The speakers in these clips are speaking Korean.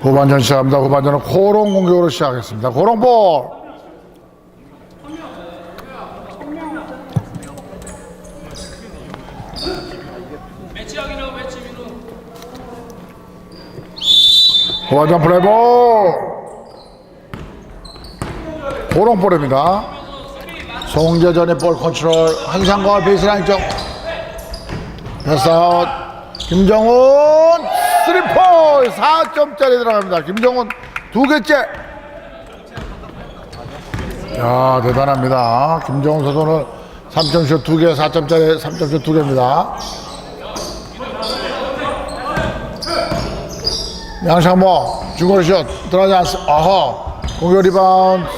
후반전 시작합니다. 후반전은 코롱 공격으로 시작했습니다. 코롱볼. 후반전 플레이볼. 코롱볼입니다. 송재전의 볼 컨트롤 한상과 베이스라인 쪽 패스아웃 김정훈 3포 4점짜리 들어갑니다. 김정훈 두 개째. 야 대단합니다. 김정훈 선수는 3점슛 두 개 4점짜리 3점슛 두 개입니다. 양상모 중거리슛 들어가지 않습니다 어허. 공격 리바운드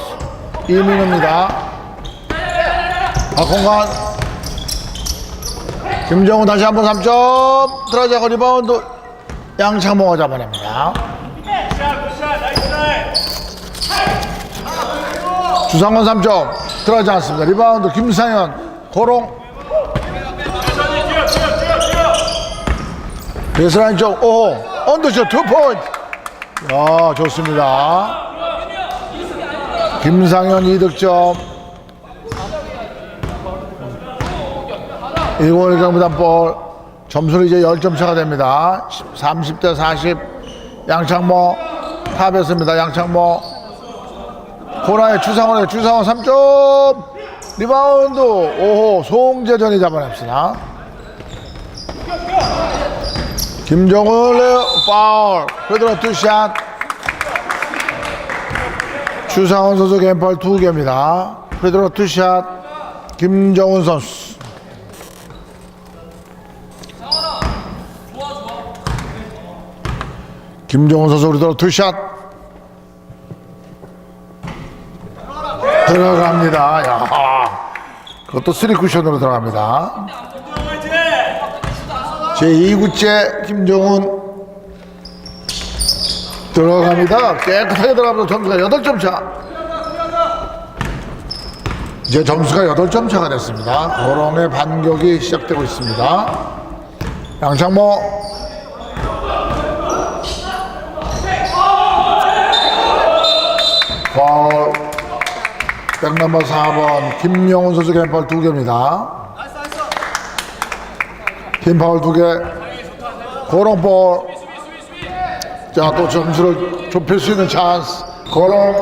이민호입니다. 박공간. 김정우 다시 한번 3점. 들어가자고 리바운드 양창모가 잡아냅니다. 주상원 3점 들어가지 않습니다. 리바운드 김상현 고롱. 베이스라인 쪽 오호 언더슛 투 포인트. 야 좋습니다. 김상현 2득점. 101경부단 볼 점수는 이제 10점 차가 됩니다. 30 대 40 양창모 탑했습니다. 양창모. 코너에 주상원의 주상원 3점. 리바운드. 오호 송재전이 잡아냅시다. 김정은 파울. 그대로 투샷. 주상원 선수 겐팔 2개입니다. 프레드로 투샷. 김정은 선수 김정은 선수 우리도 투샷 들어갑니다. 야, 그것도 쓰리 쿠션으로 들어갑니다. 제 2구째 김정은 들어갑니다. 깨끗하게 들어가면서 점수가 8점 차. 이제 점수가 8점 차가 됐습니다. 고롱의 반격이 시작되고 있습니다. 양창모 파울 백넘버 4번 김영훈 선수 겐파울 2개입니다. 팀 파울 2개. 고롱볼. 자또 점수를 좁힐 수 있는 찬스. 고롱.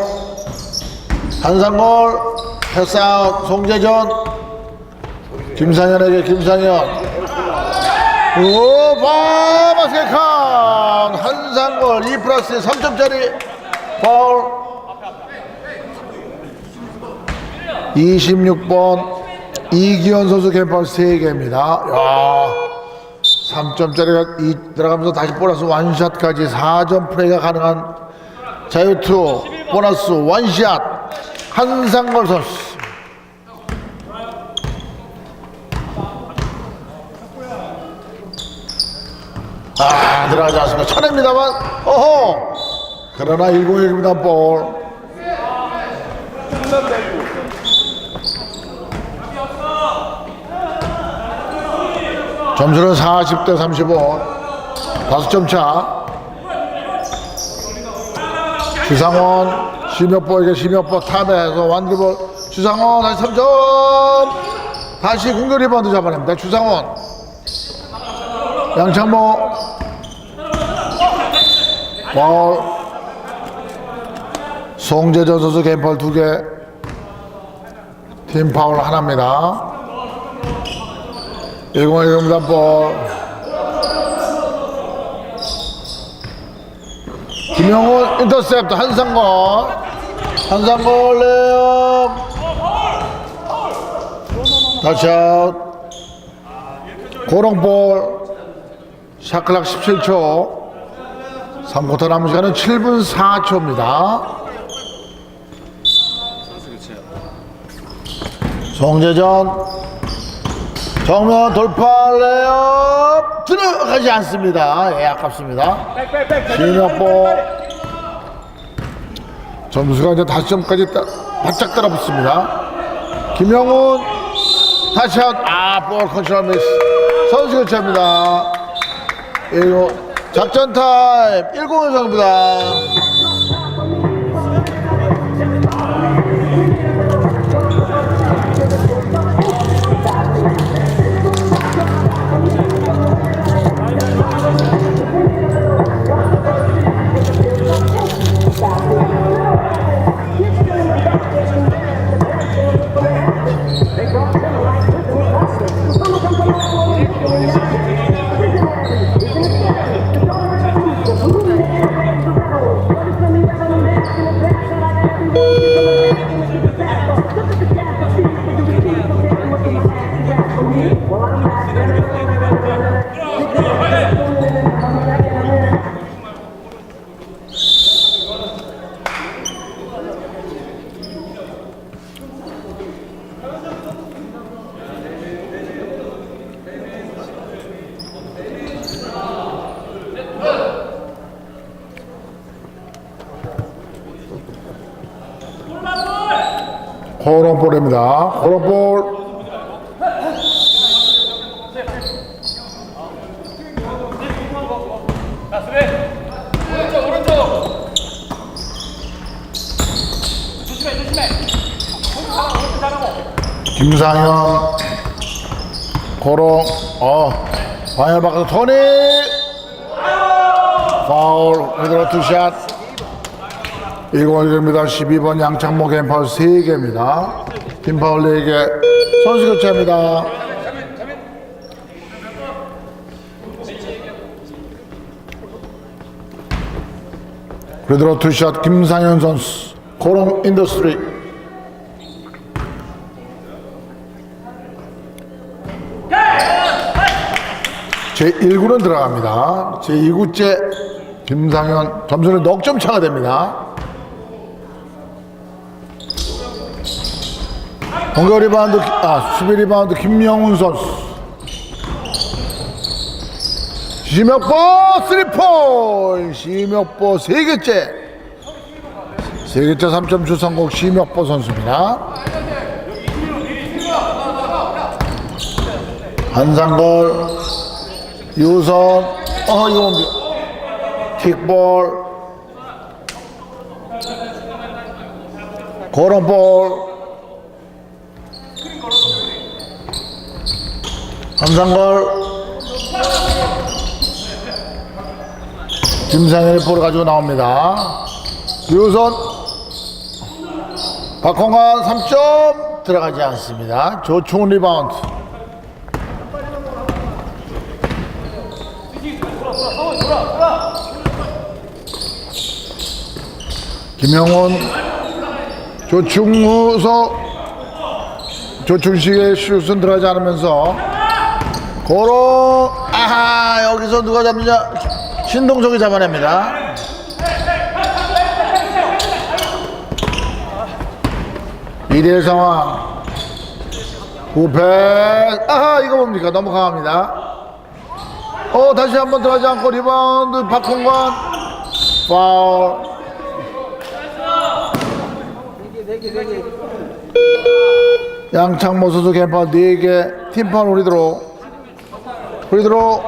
한상골. 패스아웃. 송재전. 김상현에게 김상현. 오바 바스켓 칸 한상골. 2 플러스 3점짜리 파울 26번 이기현 선수 캠퍼 3개입니다. 야, 3점짜리가 이 들어가면서 다시 보너스 원샷까지 4점 플레이가 가능한 자유투 보너스 원샷 한상걸 선수. 아, 들어가지 않습니다. 쳐냅니다만, 어허! 그러나 101입니다, 볼. 점수는 40대 35 다섯 점 차. 주상원 심혁보에게 심혁보 탑에서 완드볼. 주상원 다시 3점. 다시 공격 리바운드 잡아냅니다. 주상원. 양창모. 파울 송재전 선수 파울 2개. 팀 파울 하나입니다 101입니다 볼 김영훈 인터셉트 한상걸 한상걸 레어 다시아웃. 고롱볼. 샤클락 17초. 3쿼터 남은 시간은 7분 4초입니다. 송재전 정면 돌파 레이업 들어가지 않습니다. 예, 아깝습니다. 진혁보 점수가 이제 다섯 점까지 따, 바짝 따라붙습니다. 김영훈 다시 한, 아, 볼 컨트롤 미스. 선수 교체합니다. 이거 작전 타임 1공연성입니다. 호롱볼입니다. 호롱볼. 김상현 고롱 어 방향 바꿔서 토니 파울 그대로 투샷 1공입니다 12번 양창모 겐파울 3개입니다 김파울 4개 선수 교체합니다 그대로 투샷 김상현 선수 고롱 인더스트리 제1구는 들어갑니다. 제2구째 김상현 점수는 넉 점 차가 됩니다. 공격 리바운드 아 수비 리바운드 김명훈 선수. 심혁보 3포인. 심혁보 3개째. 3개째 3점 주 성공 심혁보 선수입니다. 한상걸 유선 어 이거 뭡니까? 킥볼. 고런볼 함상걸. 김상현이 볼을 가지고 나옵니다. 유선. 박홍환 3점. 들어가지 않습니다. 조충훈 리바운드. 김영훈 조충우서 조충식의 슛은 들어가지 않으면서 고로. 아하 여기서 누가 잡느냐? 신동석이 잡아냅니다. 이대 상황. 후패. 아하 이거 뭡니까? 너무 강합니다. 어 다시 한번 들어가지 않고 리바운드 박홍관. 파울. 양창모 선수 캠파 4개 팀판 우리드로 우리드로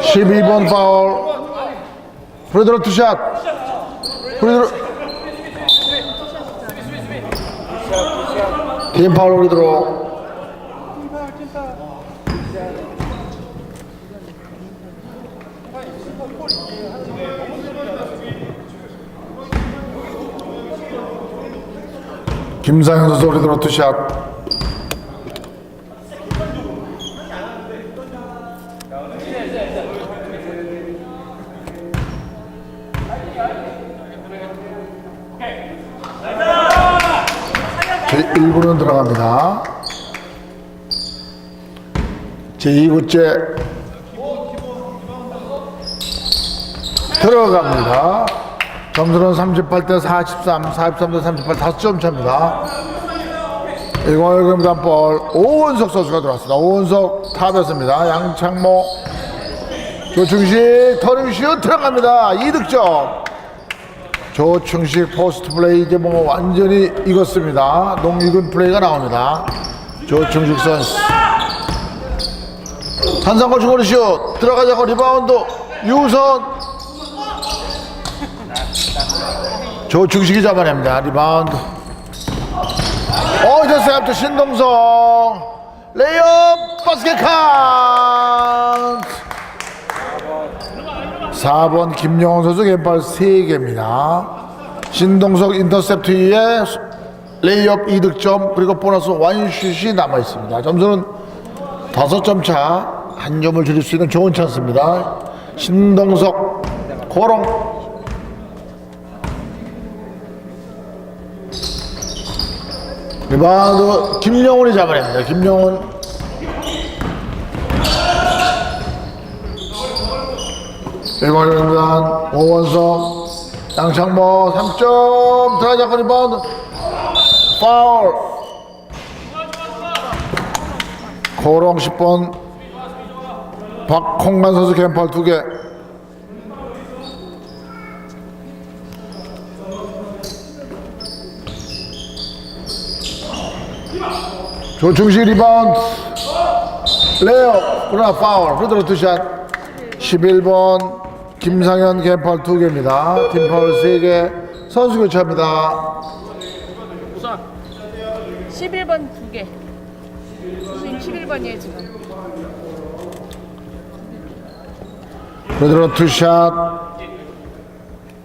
십이 번 파울. 프리드로 투샷. 프리드로 팀 파울 우리드로 김상현 선수 우리드로 투샷 제1구는 들어갑니다. 제2구째 들어갑니다. 점수는 38대 43, 43대 38, 5점 차입니다. 101금 볼 오원석 선수가 들어왔습니다. 오원석 탑이었습니다. 양창모 조충식 터닝슛 들어갑니다. 2득점. 조충식 포스트 플레이 이제 뭐 완전히 익었습니다. 농익은 플레이가 나옵니다. 조충식 선수. 한상골 중거리 슛 들어가자고 리바운드 유선 조충식이 잡아냅니다. 리바운드. 어, 이제 세트 신동성 레이업 바스켓 카운트 4번 김영원 선수 왼발 3개입니다. 신동석 인터셉트 이에 레이업 2득점 그리고 보너스 원슛이 남아 있습니다. 점수는 5점 차, 한 점을 줄일 수 있는 좋은 찬스입니다. 신동석 고롱 리바운드 김영훈이 잡아냅니다. 김영훈. 일관련단 오원석. 양창모 3점. 들어가자고 리바운드 파울. 고롱 10번. 박홍만 선수 캠팔 2개 조충식 리바운드. 레어 그러나 파울. 프드로 투샷. 11번. 김상현 캠팔 2개입니다. 팀 파울 3개. 선수 교체합니다. 11번 두 개. 선생님 11번이에요 지금. 프드로 투샷.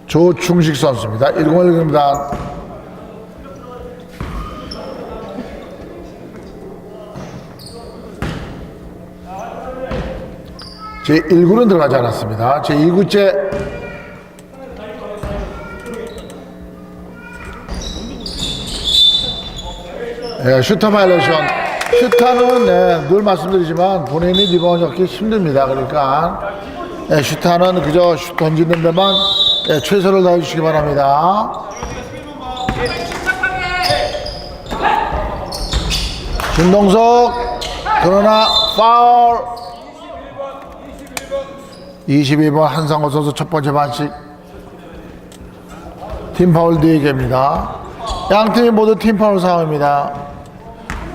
조충식 선수입니다. 1010입니다 제 1구는 들어가지 않았습니다. 제 2구째 예, 슈터 바이레이션 슈터는 네, 늘 말씀드리지만 본인이 리바운드 잡기 힘듭니다. 그러니까 예, 슈터는 그저 슛 던지는 데만 예, 최선을 다해 주시기 바랍니다. 김동석 그러나 파울 22번 한상호 선수 첫 번째 반칙 팀 파울 4개입니다. 양 팀이 모두 팀 파울 상황입니다.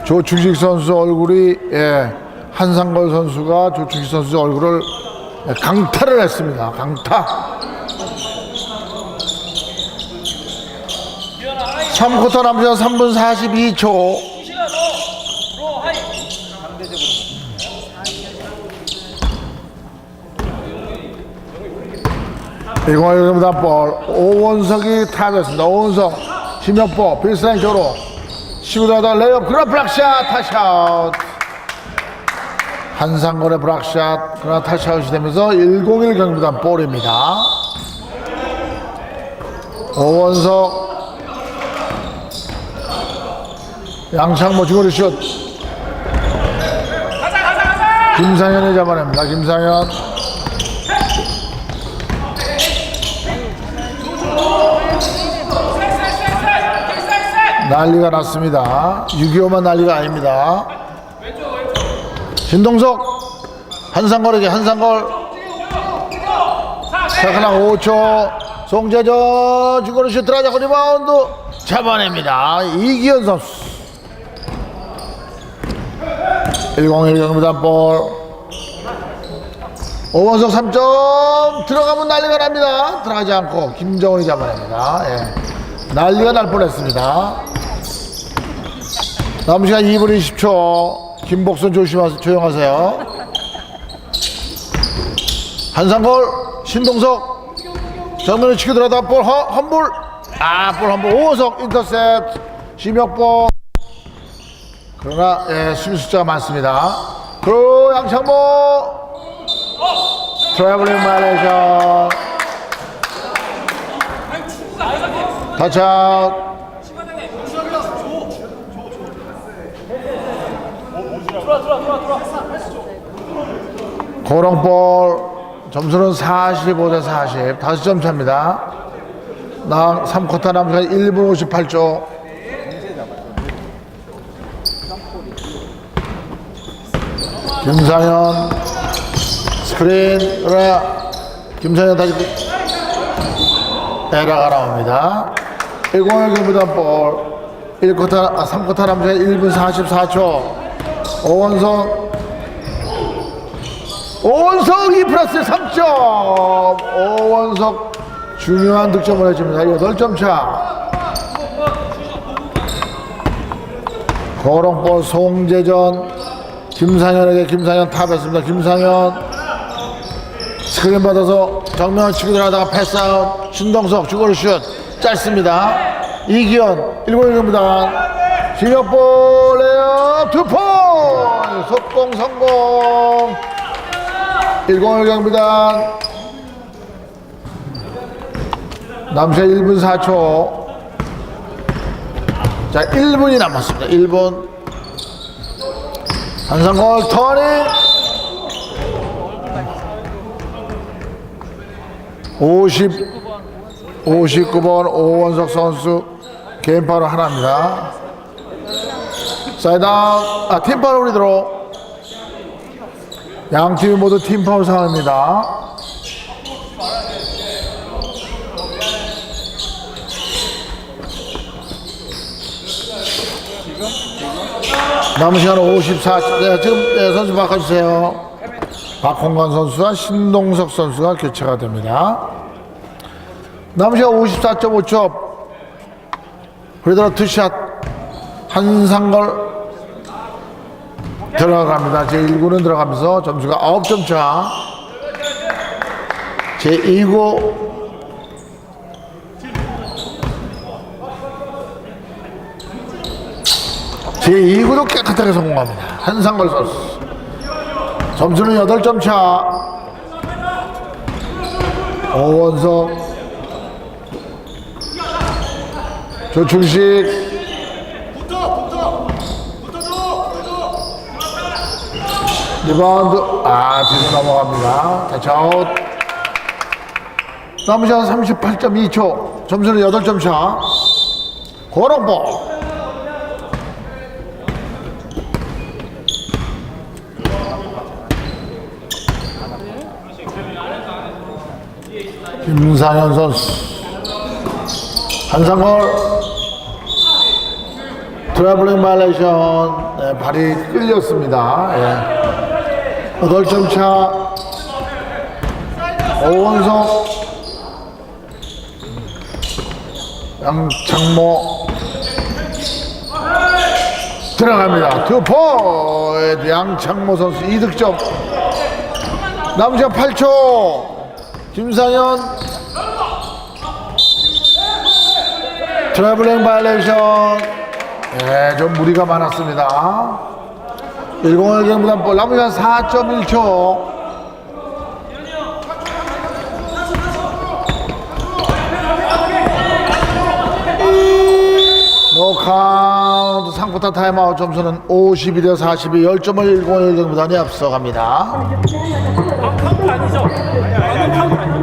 조충식 선수 얼굴이 예, 한상걸 선수가 조충식 선수 얼굴을 예, 강타를 했습니다. 강타. 3쿼터 남자 3분 42초 이공일입니다 볼 오원석이 타졌습니다. 오원석 필스라인 쪽으로 치고 들어가다 레이업 그라 브락샷 타샷 한상건의 브락샷 그러나 타샷이 되면서 101 경기단 볼입니다. 오원석. 양창모 주거리 슛. 김상현이 잡아냅니다. 김상현 난리가 났습니다. 6.25만 난리가 아닙니다. 신동석 한상걸에게 한상걸 세컨랑 5초 송재전 주거리 슛 들어가자고 리바운드 잡아냅니다. 이기현 선수 101 경기단 볼 오원석 3점 들어가면 난리가 납니다. 들어가지 않고 김정은이 잡아냅니다. 예. 난리가 날 뻔했습니다. 남은 시간 2분 20초. 김복선 조심하세요. 조용하세요. 한상걸, 신동석. 정면에 치고 들어가다 볼, 허, 험볼. 아, 볼 험볼. 오호석 인터셉. 심혁보. 그러나, 예, 수비 숫자가 많습니다. 그리고 양창모. 트래블링 마레이션. 타차 고롱볼 점수는 45 대 40 5점 차입니다. 나 3쿼터 남은 시간 1분 58초. 김상현 스크린 그러나 김상현 다시 에라가 나옵니다. 101 경기단 볼. 1쿼터, 아, 3쿼터 남자 1분 44초 오원석. 오원석이 플러스 3점. 오원석 중요한 득점을 해줍니다. 8점 차. 거롱볼 송재전. 김상현에게 김상현 탑했습니다. 김상현. 스크린 받아서 정면 치고 들어가다가 패스아웃. 신동석 주거리 슛. 짧습니다. 이기현 101입니다. 실력볼 레어 투포 속공 성공. 101 경비단 남자 1분 4초. 자 1분이 남았습니다. 1분. 한상골 터닝. 50 59번 오원석 선수 개인 파울 하나입니다. 사이드아웃 아 팀파울 우리도록 양 팀이 모두 팀 파울 상황입니다. 남은 시간 54. 네, 지금 네, 선수 바꿔주세요. 박홍관 선수와 신동석 선수가 교체가 됩니다. 남은 시간 54.5초. 그러더라 투샷 한상걸 들어갑니다. 제 1구는 들어가면서 점수가 9점 차. 제 2구 제 2구도 깨끗하게 성공합니다. 한상걸 선수. 점수는 8점 차. 오원석 조충식 리바운드 아 뒤로 넘어갑니다. 대차웃 남은 시간 38.2초. 점수는 8점 차. 고롱볼. 김상현 선수. 한상걸 트래블링 바이레이션. 네, 발이 끌렸습니다. 예. 8점 차 오원석 양창모 들어갑니다. 투포 양창모 선수 2득점. 남은 시간 8초 김상현. 트래블링 바이레이션. 예, 좀 무리가 많았습니다 101 경부단볼 남은 시간 4.1초. 노카운트 상부타 타임아웃 점수는 52 대 42 10점을 101 경부단이 앞서갑니다. 카운트 아니죠?